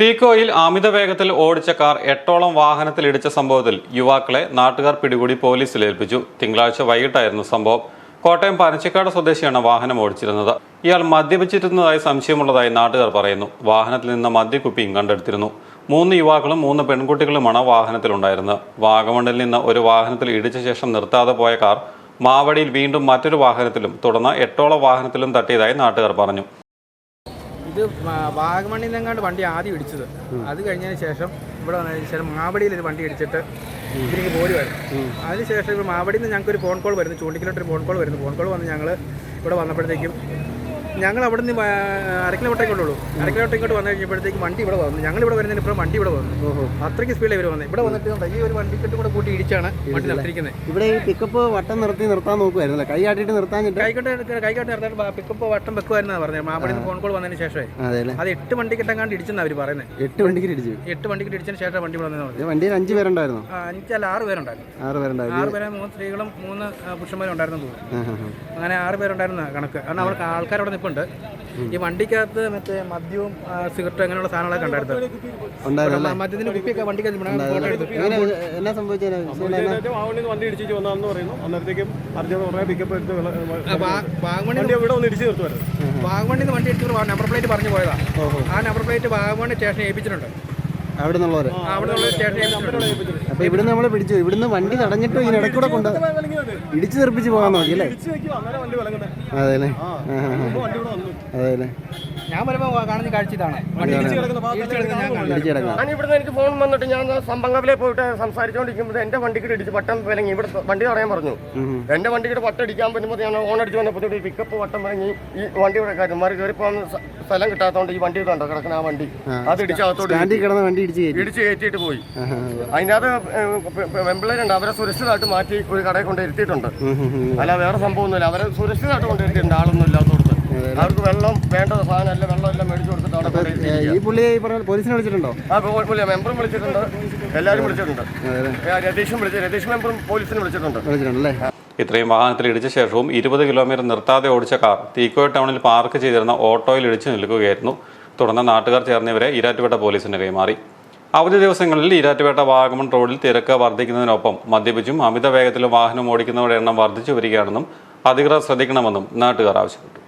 തീക്കോയിൽ അമിത വേഗത്തിൽ ഓടിച്ച കാർ എട്ടോളം വാഹനത്തിൽ ഇടിച്ച സംഭവത്തിൽ യുവാക്കളെ നാട്ടുകാർ പിടികൂടി പോലീസിൽ ഏൽപ്പിച്ചു. തിങ്കളാഴ്ച വൈകിട്ടായിരുന്നു സംഭവം. കോട്ടയം പനച്ചിക്കാട് സ്വദേശിയാണ് വാഹനം ഓടിച്ചിരുന്നത്. ഇയാൾ മദ്യപിച്ചിരുന്നതായി സംശയമുള്ളതായി നാട്ടുകാർ പറയുന്നു. വാഹനത്തിൽ നിന്ന് മദ്യക്കുപ്പിയും കണ്ടെടുത്തിരുന്നു. മൂന്ന് യുവാക്കളും മൂന്ന് പെൺകുട്ടികളുമാണ് വാഹനത്തിലുണ്ടായിരുന്നത്. വാഗമണിൽ നിന്ന് ഒരു വാഹനത്തിൽ ഇടിച്ച ശേഷം നിർത്താതെ പോയ കാർ മാവടിയിൽ വീണ്ടും മറ്റൊരു വാഹനത്തിലും തുടർന്ന് എട്ടോളം വാഹനത്തിലും തട്ടിയതായി നാട്ടുകാർ പറഞ്ഞു. ഇത് വാഗമണ്ണിൽ നിന്നെങ്ങാണ്ട് വണ്ടി ആദ്യം ഇടിച്ചത്. അത് കഴിഞ്ഞതിന് ശേഷം ഇവിടെ വന്നതിന് ശേഷം മാവടിയിൽ ഒരു വണ്ടി ഇടിച്ചിട്ട് ഇതിലേക്ക് പോരുമായിരുന്നു അതിനുശേഷം ഇപ്പോൾ മാവടിയിൽ നിന്ന് ഞങ്ങൾക്ക് ഒരു ഫോൺ കോൾ വരുന്നു. ചൂണ്ടിക്കലോട്ടൊരു ഫോൺ കോൾ വരുന്നു. ഫോൺ കോൾ വന്ന് ഞങ്ങൾ ഇവിടെ വന്നപ്പോഴത്തേക്കും ഞങ്ങൾ അവിടെ നിന്ന് അര കിലോമീറ്റർ ഉള്ളൂ. അര കിലോമീറ്റർ ഇങ്ങോട്ട് വന്നു കഴിഞ്ഞപ്പോഴത്തേക്ക് വണ്ടി ഇവിടെ വന്നു. ഞങ്ങൾ ഇവിടെ വരുന്നതിന് ഇപ്പം വണ്ടി ഇവിടെ വന്നു. അത്രയ്ക്ക് സ്പീഡിൽ ഇവർ വന്നത് ഇവിടെ വന്നിട്ട് ഈ ഒരു വണ്ടിക്കെട്ട് കൂടെ കൂട്ടി ഇടിച്ചാണ് വണ്ടി നിർത്തിയിരിക്കുന്നത് ഇവിടെ ഈ പിക്കപ്പ് വട്ടം നിർത്തി നിർത്താൻ നോക്കുമായിരുന്നല്ലേ കൈ കാട്ടിട്ട് നിർത്താൻ കൈക്കോട്ട് കൈക്കോട്ട് നിർത്താൻ പിക്കപ്പ് വട്ടം വെക്കുമായിരുന്നു പറഞ്ഞത് നിന്ന് ഫോൺ കോൾ വന്നതിന് ശേഷമേ. അതെ എട്ട് വണ്ടി വണ്ടിക്കിട്ടെങ്ങാണ്ട് ഇടിച്ചെന്ന് അവർ പറയുന്നത് എട്ട് വണ്ടിക്ക് ഇടിച്ചു. എട്ട് വണ്ടിക്ക് ഇടിച്ചതിന് ശേഷം വണ്ടി വന്നു വണ്ടിയിൽ അഞ്ച് പേരുണ്ടായിരുന്നു? അഞ്ചല്ല ആറ് പേരുണ്ടായിരുന്നു. ആറ് പേരുണ്ടായിരുന്നു. ആറ് പേരെ മൂന്ന് സ്ത്രീകളും മൂന്ന് പുരുഷന്മാരും ഉണ്ടായിരുന്നു. അങ്ങനെ ആറ് പേരുണ്ടായിരുന്നു കണക്ക്. കാരണം അവർക്ക് ആൾക്കാരോട് അവിടെ നിൽപ്പുണ്ട് ഈ വണ്ടിക്കകത്ത് മറ്റേ മദ്യവും സിഗരറ്റും അങ്ങനെയുള്ള സാധനങ്ങളൊക്കെ ഉണ്ടായിരുന്നു. മദ്യത്തിന്റെ കുപ്പിയൊക്കെ വണ്ടിക്കകത്ത് എന്നാ വണ്ടി ഇടിച്ചു നമ്പർ പ്ലേറ്റ് പറഞ്ഞു പോയതാ. ആ നമ്പർ പ്ലേറ്റ് വാഗമണ്ണി സ്റ്റേഷനിൽ ഏൽപ്പിച്ചിട്ടുണ്ട്. അവിടെ ഉള്ള അപ്പൊ ഇവിടുന്ന് നമ്മളെ പിടിച്ചു. ഇവിടുന്ന് വണ്ടി തടഞ്ഞിട്ട് ഇതിന് ഇടക്കൂടെ കൊണ്ട് ഇടിച്ചു തെറിപ്പിച്ച് പോകാൻ നോക്കി അല്ലേ? അതെ അല്ലേ? അതെ അല്ലേ? ഞാൻ വരുമ്പോൾ കാണുന്ന കാഴ്ച ഇതാണ് വണ്ടി ഇടിച്ച് ഭാഗത്ത് ഞാൻ ഇവിടുന്ന് എനിക്ക് ഫോൺ വന്നിട്ട് ഞാൻ സമ്പങ്കവിലെ പോയിട്ട് സംസാരിച്ചുകൊണ്ടിരിക്കുമ്പോൾ എന്റെ വണ്ടിക്ക് ഇടിച്ച് വട്ടം വിലങ്ങി. ഇവിടെ വണ്ടി തടയാൻ പറഞ്ഞു. എന്റെ വണ്ടിക്ക് വട്ടം ഇടിക്കാൻ പറ്റുമ്പോൾ ഞാൻ ഓൺ അടിച്ച് വന്നപ്പോൾ പിക്കപ്പ് വട്ടം വിലങ്ങി. ഈ വണ്ടി ഇവിടെ കാര്യം കയറി പോകാൻ സ്ഥലം കിട്ടാത്തതുകൊണ്ട് ഈ വണ്ടി കണ്ടോ? കിടക്കുന്ന ആ വണ്ടി. അത് ഇടിച്ചകത്തോട് അകത്തോട്ട് കിടന്ന വണ്ടി ഇടിച്ച് കയറ്റി. ഇടിച്ച് കയറ്റിയിട്ട് പോയി. അതിനകത്ത് വെമ്പിളരുണ്ട് അവരെ സുരക്ഷിതമായിട്ട് മാറ്റി ഒരു കടയിൽ കൊണ്ട് ഇരുത്തിയിട്ടുണ്ട്. അല്ല വേറെ സംഭവമൊന്നുമില്ല. അവരെ സുരക്ഷിതമായിട്ട് കൊണ്ടിരുത്തിയിട്ടുണ്ട് ആളൊന്നും ഇല്ലാത്തടത്ത്. അവർക്ക് വെള്ളം വേണ്ട സാധനം എല്ലാം വെള്ളം എല്ലാം മേടിച്ചു കൊടുത്തിട്ട് അവിടെ കൊണ്ട് ഏ, ഇരുത്തിയിരിക്കുകയാ. ഈ പറഞ്ഞ പോലീസിനെ വിളിച്ചിട്ടുണ്ടോ? ആ കുഴപ്പമില്ല മെമ്പറും വിളിച്ചിട്ടുണ്ട്. എല്ലാവരും വിളിച്ചിട്ടുണ്ട്. രതീഷും വിളിച്ചു രതീഷ് മെമ്പറും പോലീസിനെ വിളിച്ചിട്ടുണ്ട്. വിളിച്ചിട്ടുണ്ടല്ലേ? ഇത്രയും വാഹനത്തിൽ ഇടിച്ച ശേഷവും ഇരുപത് കിലോമീറ്റർ നിർത്താതെ ഓടിച്ച കാർ തീക്കോയ ടൗണിൽ പാർക്ക് ചെയ്തിരുന്ന ഓട്ടോയിൽ ഇടിച്ചു നിൽക്കുകയായിരുന്നു. തുടർന്ന് നാട്ടുകാർ ചേർന്നവരെ ഈരാറ്റുപേട്ട പോലീസിന് കൈമാറി. അവധി ദിവസങ്ങളിൽ ഈരാറ്റുപേട്ട വാഗമൺ റോഡിൽ തിരക്ക് വർദ്ധിക്കുന്നതിനൊപ്പം മദ്യപിച്ചും അമിത വേഗത്തിലും വാഹനം ഓടിക്കുന്നവരുടെ എണ്ണം വർദ്ധിച്ചു വരികയാണെന്നും അധികൃതർ ശ്രദ്ധിക്കണമെന്നും നാട്ടുകാർ ആവശ്യപ്പെട്ടു.